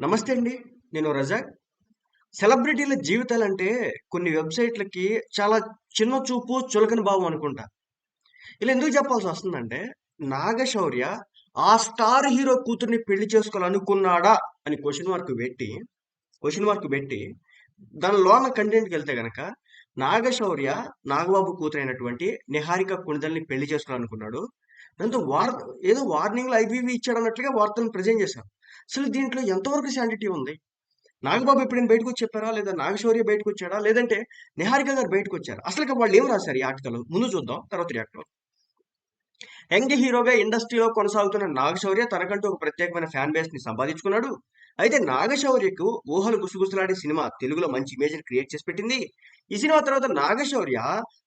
నమస్తే అండి. నేను రజాక్. సెలబ్రిటీల జీవితాలంటే కొన్ని వెబ్‌సైట్‌లకి చాలా చిన్న చూపు, చులకన భావం అనుకుంటా. ఇలా ఎందుకు చెప్పాల్సి వస్తుందంటే నాగశౌర్య ఆ స్టార్ హీరో కూతుర్ని పెళ్ళి చేసుకోవాలనుకున్నాడా అని క్వశ్చన్ మార్క్ పెట్టి, క్వశ్చన్ మార్క్ పెట్టి దాని లోన కంటెంట్‌కెళ్తే గనక నాగశౌర్య నాగబాబు కూతురైనటువంటి నిహారిక కొణిదెలని పెళ్ళి చేసుకోవాలనుకున్నాడు. దాంతో వార్ ఏదో వార్నింగ్‌లు అవి ఇచ్చాడు ఇచ్చాడన్నట్లుగా వార్తలను ప్రెజెంట్ చేశారు. అసలు దీంట్లో ఎంతవరకు శాంటిటీ ఉంది? నాగబాబు ఎప్పుడైనా బయటకొచ్చి చెప్పారా? లేదా నాగశౌర్య బయటకు వచ్చాడా లేదంటే నిహారిక గారు బయటకు వచ్చారా అసలు వాళ్ళు ఏం రాశారు ఈ ఆర్టికల్? ముందు చూద్దాం. తర్వాత రియాక్ట్ యంగ్ హీరోగా ఇండస్ట్రీలో కొనసాగుతున్న నాగశౌర్య తనకంటూ ఒక ప్రత్యేకమైన ఫ్యాన్ బేస్ని సంపాదించుకున్నాడు. అయితే నాగశౌర్యకు ఊహలు గుసగుసలాడే సినిమా తెలుగులో మంచి ఇమేజ్‌ని క్రియేట్ చేసి పెట్టింది. ఈ సినిమా తర్వాత నాగశౌర్య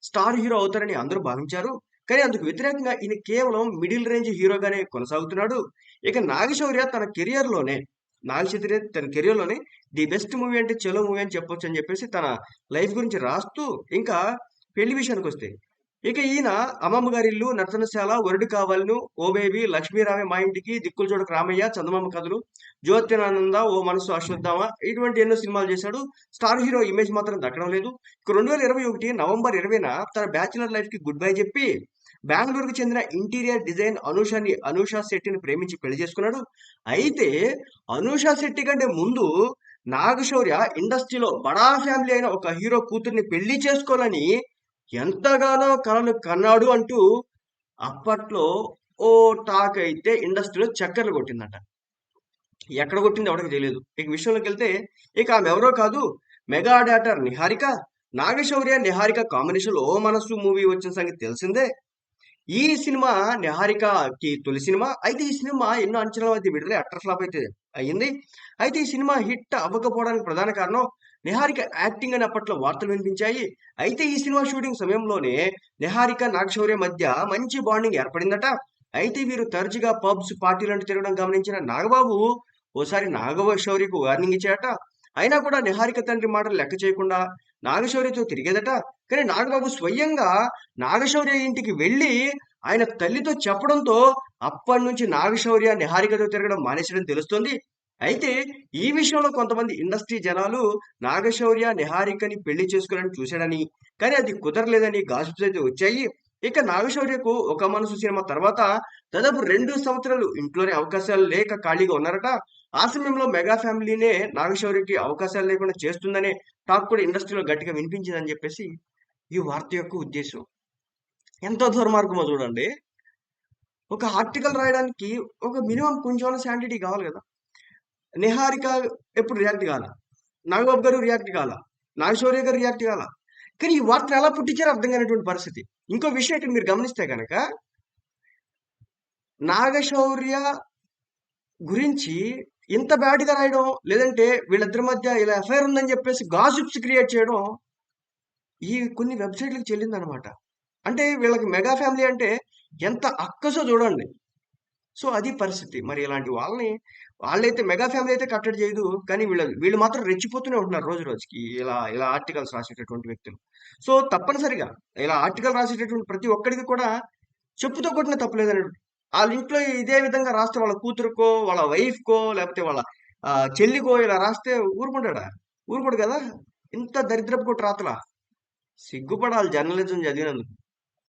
స్టార్ హీరో అవుతారని అందరూ భావించారు. కానీ అందుకు వ్యతిరేకంగా ఈయన కేవలం మిడిల్ రేంజ్ హీరోగానే కొనసాగుతున్నాడు. ఇక నాగశౌర్య తన కెరియర్‌లోనే నాగశౌర్య తన కెరియర్‌లోనే ది బెస్ట్ మూవీ అంటే 'చలో' మూవీ అని చెప్పొచ్చు అని చెప్పేసి తన లైఫ్ గురించి రాస్తూ ఇంకా పెళ్ళి విషయానికి వస్తే ఇక ఈయన 'అమ్మమ్మ గారిల్లు', 'నర్తనశాల', 'వరుడు కావాలను', 'ఓ బేబీ', 'లక్ష్మీరావే మా ఇంటికి', 'దిక్కులు చూడక రామయ్య', 'చందమామ కథలు', 'జ్యోత్స్నానంద', 'ఓ మనసు అశ్వత్థామ' ఇటువంటి ఎన్నో సినిమాలు చేశాడు. స్టార్ హీరో ఇమేజ్ మాత్రం దక్కడం లేదు. ఇక 2021 నవంబర్ 20న తన బ్యాచిలర్ లైఫ్‌కి గుడ్ బై చెప్పి బెంగళూరుకు చెందిన ఇంటీరియర్ డిజైన్ అనుషాని అనూష శెట్టిని ప్రేమించి పెళ్ళి చేసుకున్నాడు. అయితే అనూష శెట్టి కంటే ముందు నాగశౌర్య ఇండస్ట్రీలో బడా ఫ్యామిలీ అయిన ఒక హీరో కూతుర్ని పెళ్ళి చేసుకోవాలని ఎంతగానో కలలు కన్నాడు అంటూ అప్పట్లో ఓ టాక్ అయితే ఇండస్ట్రీలో చక్కర్లు కొట్టిందట. ఎక్కడ కొట్టిందో ఎవరికి తెలియదు ఇక విషయంలోకెళ్తే ఇక ఆమె ఎవరో కాదు మెగా డాటర్ నిహారిక. నాగశౌర్య, నిహారిక కాంబినేషన్‌లో 'ఓ మనసు' మూవీ వచ్చిన సంగతి తెలిసిందే. ఈ సినిమా నిహారికకి తొలి సినిమా. అయితే ఈ సినిమా ఎన్నో అంచనాల మధ్య విడుదల అట్టర్ ఫ్లాప్ అయితే అయింది. అయితే ఈ సినిమా హిట్ అవ్వకపోవడానికి ప్రధాన కారణం నిహారిక యాక్టింగ్ అని అప్పట్లో వార్తలు వినిపించాయి. అయితే ఈ సినిమా షూటింగ్ సమయంలోనే నిహారిక, నాగశౌర్య మధ్య మంచి బాండింగ్ ఏర్పడిందట. అయితే వీరు తరచుగా పబ్స్, పార్టీలంటూ తిరగడం గమనించిన నాగబాబు ఓసారి నాగశౌర్యకు వార్నింగ్ ఇచ్చాడట. అయినా కూడా నిహారిక తండ్రి మాటలు లెక్క చేయకుండా నాగశౌర్యతో తిరిగేదట. కానీ నాగబాబు స్వయంగా నాగశౌర్య ఇంటికి వెళ్ళి ఆయన తల్లితో చెప్పడంతో అప్పటినుంచి నాగశౌర్య నిహారికతో తిరగడం మానేసాడని తెలుస్తోంది. అయితే ఈ విషయంలో కొంతమంది ఇండస్ట్రీ జనాలు నాగశౌర్య, నిహారికని పెళ్ళి చేసుకోవాలని చూశాడని, కానీ అది కుదరలేదని గాసిప్స్ అయితే వచ్చాయి. ఇక నాగశౌర్యకు 'ఒక మనసు' సినిమా తర్వాత దాదాపు రెండు సంవత్సరాలు ఇంట్లోనే అవకాశాలు లేక ఖాళీగా ఉన్నారట. ఆ సమయంలో మెగా ఫ్యామిలీనే నాగశౌర్యకి అవకాశాలు లేకుండా చేస్తుందనే టాక్ కూడా ఇండస్ట్రీలో గట్టిగా వినిపించిందని చెప్పేసి ఈ వార్త యొక్క ఉద్దేశం ఎంతో దుర్మార్గమో చూడండి. ఒక ఆర్టికల్ రాయడానికి ఒక మినిమం కొంచెం శాంటిటీ కావాలి కదా! నిహారిక ఎప్పుడు రియాక్ట్ కాలా. నాగబాబు గారు రియాక్ట్ కాలా. నాగశౌర్య గారు రియాక్ట్ కాల కానీ ఈ వార్తను ఎలా పుట్టించారో అర్థం కానటువంటి పరిస్థితి. ఇంకో విషయం ఇక్కడ మీరు గమనిస్తే కనుక నాగశౌర్య గురించి ఇంత బ్యాడ్‌గా రాయడం, లేదంటే వీళ్ళిద్దరి మధ్య ఇలా ఎఫ్ఐఆర్ ఉందని చెప్పేసి గాసిప్స్ క్రియేట్ చేయడం ఈ కొన్ని వెబ్‌సైట్‌లకి చెల్లిందనమాట. అంటే వీళ్ళకి మెగా ఫ్యామిలీ అంటే ఎంత అక్కసో చూడండి. సో, అది పరిస్థితి. మరి ఇలాంటి వాళ్ళని వాళ్ళైతే మెగా ఫ్యామిలీ అయితే కట్టడి చేయదు. కానీ వీళ్ళు వీళ్ళు మాత్రం రెచ్చిపోతూనే ఉంటున్నారు రోజు రోజుకి. ఇలా ఇలా ఆర్టికల్స్ రాసేటటువంటి వ్యక్తులు. సో, తప్పనిసరిగా ఇలా ఆర్టికల్ రాసేటటువంటి ప్రతి ఒక్కడికి కూడా చెప్పుతో కొట్టిన తప్పులేదని వాళ్ళ ఇంట్లో ఇదే విధంగా రాస్తే వాళ్ళ కూతురుకో వాళ్ళ వైఫ్‌కో లేకపోతే వాళ్ళ చెల్లికో ఇలా రాస్తే ఊరుకుంటాడా? ఊరుకోడు కదా! ఇంత దరిద్రపు కొట్టు రాతలా? సిగ్గుపడాలి జర్నలిజం చదివినందుకు.